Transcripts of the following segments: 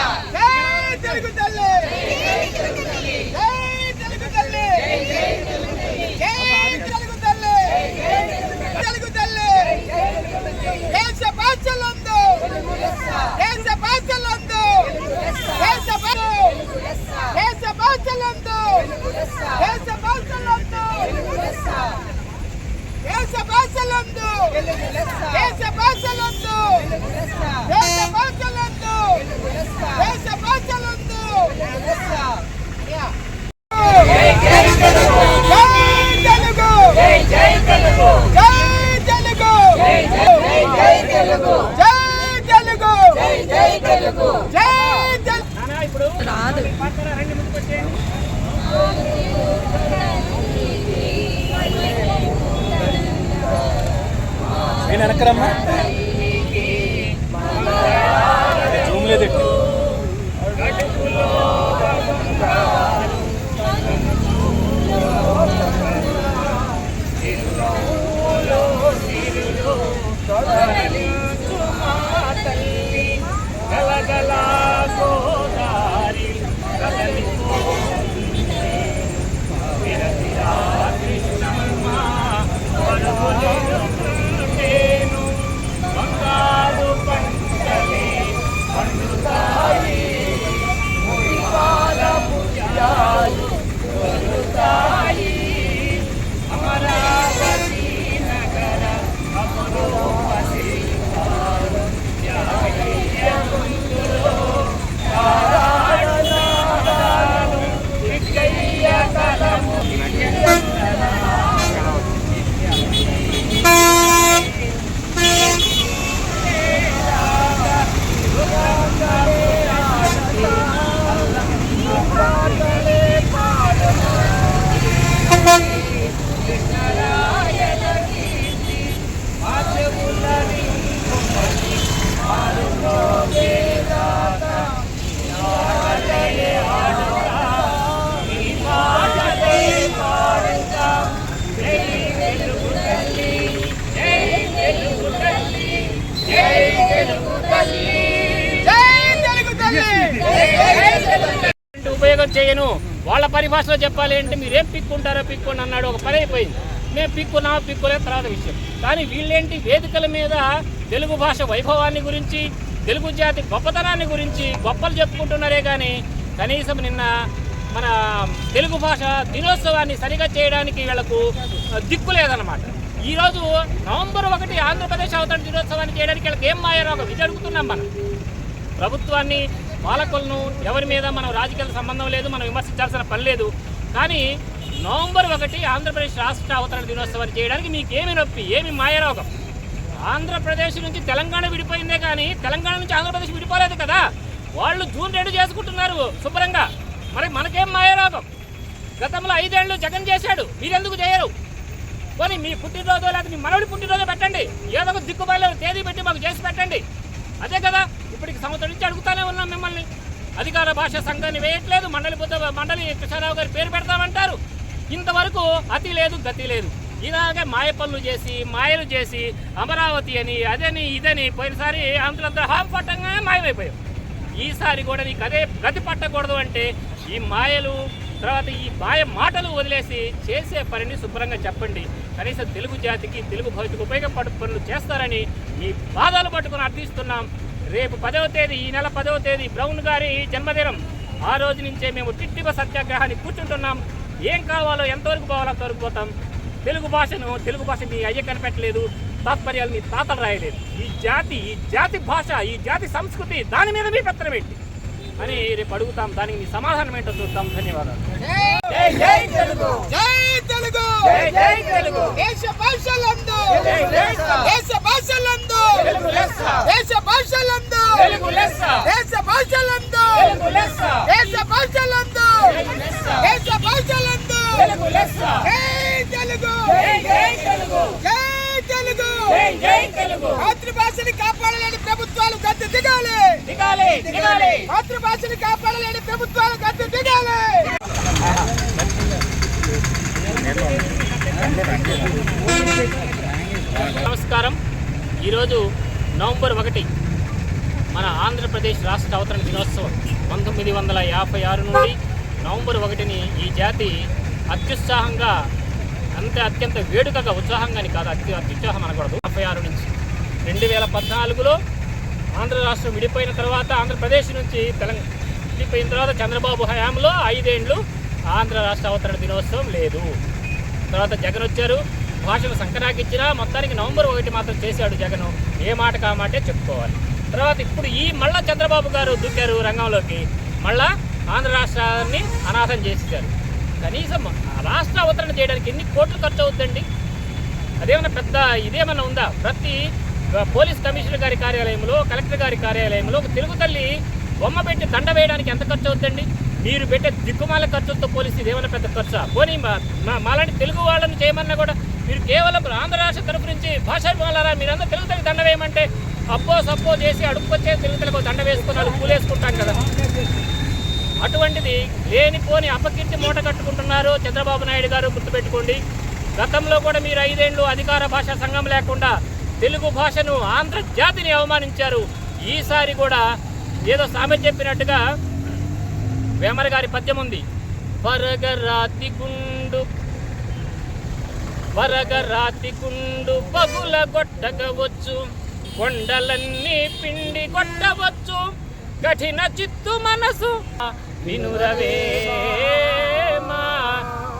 Fire! నేను చేయను వాళ్ళ పరిభాషలో చెప్పాలి అంటే మీరు ఏం పిక్కుంటారో పిక్కోండి అన్నాడు. ఒక పని అయిపోయింది. మేము పిక్కున్నా పిక్కులే తర్వాత విషయం. కానీ వీళ్ళేంటి వేదికల మీద తెలుగు భాష వైభవాన్ని గురించి తెలుగు జాతి గొప్పతనాన్ని గురించి గొప్పలు చెప్పుకుంటున్నారే కానీ కనీసం నిన్న మన తెలుగు భాష దినోత్సవాన్ని సరిగా చేయడానికి వీళ్ళకు దిక్కు లేదనమాట ఈరోజు నవంబర్ ఒకటి ఆంధ్రప్రదేశ్ అవతరణ దినోత్సవాన్ని చేయడానికి వీళ్ళకి ఏం మాయరోగం ఇది అడుగుతున్నాం మనం. ప్రభుత్వాన్ని పాలకులను ఎవరి మీద మనం రాజకీయాల సంబంధం లేదు మనం విమర్శించాల్సిన పని లేదు. కానీ నవంబర్ ఒకటి ఆంధ్రప్రదేశ్ రాష్ట్ర అవతరణ దినోత్సవాన్ని చేయడానికి మీకు ఏమి నొప్పి ఏమి మాయరోగం? ఆంధ్రప్రదేశ్ నుంచి తెలంగాణ విడిపోయిందే కానీ తెలంగాణ నుంచి ఆంధ్రప్రదేశ్ విడిపోలేదు కదా. వాళ్ళు జూన్ రెండు చేసుకుంటున్నారు శుభ్రంగా. మరి మనకేం మాయరోగం? గతంలో ఐదేళ్ళు జగన్ చేశాడు మీరెందుకు చేయరు? పోనీ మీ పుట్టినరోజు లేకపోతే మీ మనవడి పుట్టినరోజు పెట్టండి. ఏదో ఒక దిక్కుబాల తేదీ పెట్టి మాకు చేసి పెట్టండి. అదే కదా ఇప్పటికి సంవత్సరం నుంచి అడుగుతానే ఉన్నాం మిమ్మల్ని. అధికార భాష సంఘాన్ని వేయట్లేదు. మండలి బుద్ధ మండలి కృష్ణారావు గారి పేరు పెడతామంటారు. ఇంతవరకు అతి లేదు గతి లేదు. ఇలాగే మాయ పనులు చేసి మాయలు చేసి అమరావతి అని అదని ఇదని పోయినసారి అందరంతా హాం పట్టంగా మాయమైపోయాం. ఈసారి కూడా నీకు అదే గతి పట్టకూడదు అంటే ఈ మాయలు తర్వాత ఈ మాయ మాటలు వదిలేసి చేసే పనిని శుభ్రంగా చెప్పండి. కనీసం తెలుగు జాతికి తెలుగు భవిష్యత్తుకు ఉపయోగపడు పనులు చేస్తారని ఈ బాధలు పట్టుకుని అర్థిస్తున్నాం. రేపు పదవ తేదీ ఈ నెల పదవ తేదీ బ్రౌన్ గారి జన్మదినం ఆ రోజు నుంచే మేము టిట్టిబ సత్యాగ్రహాన్ని కూర్చుంటున్నాం ఏం కావాలో ఎంతవరకు పోవాలో అంతవరకు పోతాం తెలుగు భాషను తెలుగు భాష మీ అయ్య కనిపెట్టలేదు తాత్పర్యాలు మీ తాతలు రాయలేదు ఈ జాతి ఈ జాతి భాష ఈ జాతి సంస్కృతి దాని మీద మీ పెత్తనం ఏంటి అని రేపు అడుగుతాం దానికి మీ సమాధానం ఏంటో చూద్దాం ధన్యవాదాలు జై జై తెలుగు! దేశ భాషలందు. దేశ భాషలందు. దేశ భాషలందు. దేశ భాషలందు. దేశ భాషలందు. దేశ భాషలందు. జై తెలుగు! జై తెలుగు! మాతృభాషని కాపాడలేని ప్రభుత్వాలు గద్దె దిగాలి! మాతృభాషని కాపాడలేని ప్రభుత్వాలు గద్దె దిగాలి నమస్కారం ఈరోజు నవంబర్ ఒకటి మన ఆంధ్రప్రదేశ్ రాష్ట్ర అవతరణ దినోత్సవం పంతొమ్మిది వందల యాభై ఆరు నుండి నవంబర్ ఒకటిని ఈ జాతి అత్యుత్సాహంగా అంత అత్యంత వేడుకగా ఉత్సాహంగాని కాదు అత్య అత్యుత్సాహం అనకూడదు. యాభై ఆరు నుంచి. రెండు వేల పద్నాలుగులో ఆంధ్ర రాష్ట్రం విడిపోయిన తర్వాత ఆంధ్రప్రదేశ్ నుంచి తెలంగాణ విడిపోయిన తర్వాత చంద్రబాబు హయాంలో ఐదేండ్లు ఆంధ్ర రాష్ట్ర అవతరణ దినోత్సవం లేదు. తర్వాత జగన్ వచ్చారు. భాషను సంకరాకిచ్చినా మొత్తానికి నవంబర్ ఒకటి మాత్రం చేశాడు జగన్. ఏ మాట కా మాటే చెప్పుకోవాలి. తర్వాత ఇప్పుడు ఈ మళ్ళా చంద్రబాబు గారు దూకారు రంగంలోకి. మళ్ళా ఆంధ్ర రాష్ట్రాన్ని అనాథం చేసేశారు కనీసం రాష్ట్ర అవతరణ చేయడానికి ఎన్ని కోట్లు ఖర్చు అవుతుందండి అదేమన్నా పెద్ద ఇదేమన్నా ఉందా? ప్రతి పోలీస్ కమిషనర్ గారి కార్యాలయంలో కలెక్టర్ గారి కార్యాలయంలో ఒక తెలుగు తల్లి బొమ్మ పెట్టి దండ వేయడానికి ఎంత ఖర్చు అవుతుందండి మీరు పెట్టే దిక్కుమాల ఖర్చులతో పోలిస్తే ఇదేమన్నా పెద్ద ఖర్చా? పోనీ మా- మా- మాలాంటి తెలుగు వాళ్ళని చేయమన్నా కూడా మీరు కేవలం ఆంధ్ర రాష్ట్ర తరపు నుంచి భాషా వాళ్ళారా మీరందరూ తెలుగు తల్లి దండ వేయమంటే అప్పో సప్పో చేసి అడుక్కొచ్చే తెలుగు తల్లికి దండ వేసుకున్నారు పూలేసుకుంటాం కదా. అటువంటిది లేనిపోని అపకీర్తి మూట కట్టుకుంటున్నారు చంద్రబాబు నాయుడు గారు గుర్తుపెట్టుకోండి. గతంలో కూడా మీరు ఐదేళ్ళు అధికార భాషా సంఘం లేకుండా తెలుగు భాషను ఆంధ్ర జాతిని అవమానించారు. ఈసారి కూడా ఏదో సామెత చెప్పినట్టుగా వేమర గారి పద్యం ఉంది. వరగరాతి గుండు వరగరాతి గుండు పగుల కొట్టకవచ్చు కొండలన్నీ పిండి కొట్టవచ్చు. కఠిన చిత్తు మనసు. వినురవేమా?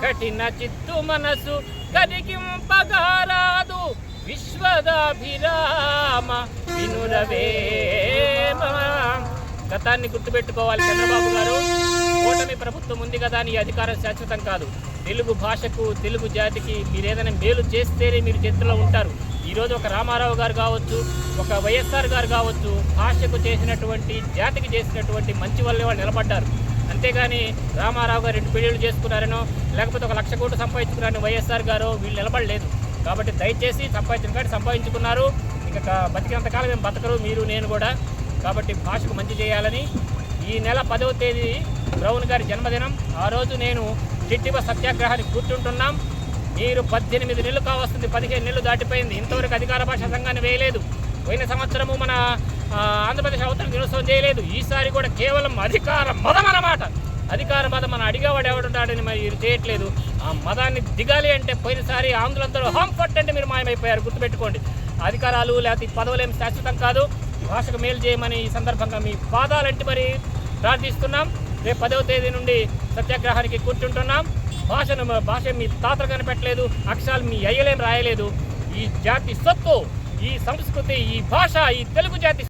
కఠిన చిత్తు మనసు కరిగింపగారాదు. విశ్వదాభిరామ. వినురవేమా? గతాన్ని గుర్తుపెట్టుకోవాలి చంద్రబాబు గారు. కూటమి ప్రభుత్వం ఉంది కదా అని అధికారం శాశ్వతం కాదు. తెలుగు భాషకు తెలుగు జాతికి మీరు ఏదైనా మేలు చేస్తేనే మీరు చేతిలో ఉంటారు. ఈరోజు ఒక రామారావు గారు కావచ్చు ఒక వైఎస్ఆర్ గారు కావచ్చు భాషకు చేసినటువంటి జాతికి చేసినటువంటి మంచి వల్లే వాళ్ళు నిలబడ్డారు. అంతేగాని రామారావు గారు రెండు పెళ్ళిళ్ళు చేసుకున్నారనో లేకపోతే ఒక లక్ష కోట్లు సంపాదించుకున్నారని వైఎస్ఆర్ గారు వీళ్ళు నిలబడలేదు. కాబట్టి దయచేసి సంపాదించిన కానీ సంపాదించుకున్నారు. ఇంకా బతికినంతకాలం మేము బతకరు మీరు నేను కూడా. కాబట్టి భాషకు మంచి చేయాలని ఈ నెల పదవ తేదీ బ్రౌన్ గారి జన్మదినం. ఆ రోజు నేను చిట్టివ సత్యాగ్రహానికి కూర్చుంటున్నాం. మీరు పద్దెనిమిది నెలలు కావస్తుంది పదిహేను నెలలు దాటిపోయింది. ఇంతవరకు అధికార భాష సంఘాన్ని వేయలేదు. పోయిన సంవత్సరము మన ఆంధ్రప్రదేశ్ అవతల దినోత్సవం చేయలేదు. ఈసారి కూడా కేవలం అధికార మతం అన్నమాట. అధికార మతం మన అడిగేవాడు ఎవడుంటాడని మీరు చేయట్లేదు. ఆ మతాన్ని దిగాలి అంటే పోయినసారి ఆంధ్రులందరూ హోంఫర్ట్ అంటే మీరు మాయమైపోయారు. గుర్తుపెట్టుకోండి. అధికారాలు లేకపోతే పదవులు ఏమి శాశ్వతం కాదు. భాషకు మేలు చేయమని ఈ సందర్భంగా మీ పాదాలంటి మరి ప్రార్థిస్తున్నాం. రేపు పదవ తేదీ నుండి సత్యాగ్రహానికి కూర్చుంటున్నాం. భాషను భాష మీ తాతలు కనిపెట్టలేదు అక్షరాలు మీ అయ్యలేం రాయలేదు. ఈ జాతి సొత్తు ఈ సంస్కృతి ఈ భాష ఈ తెలుగు జాతి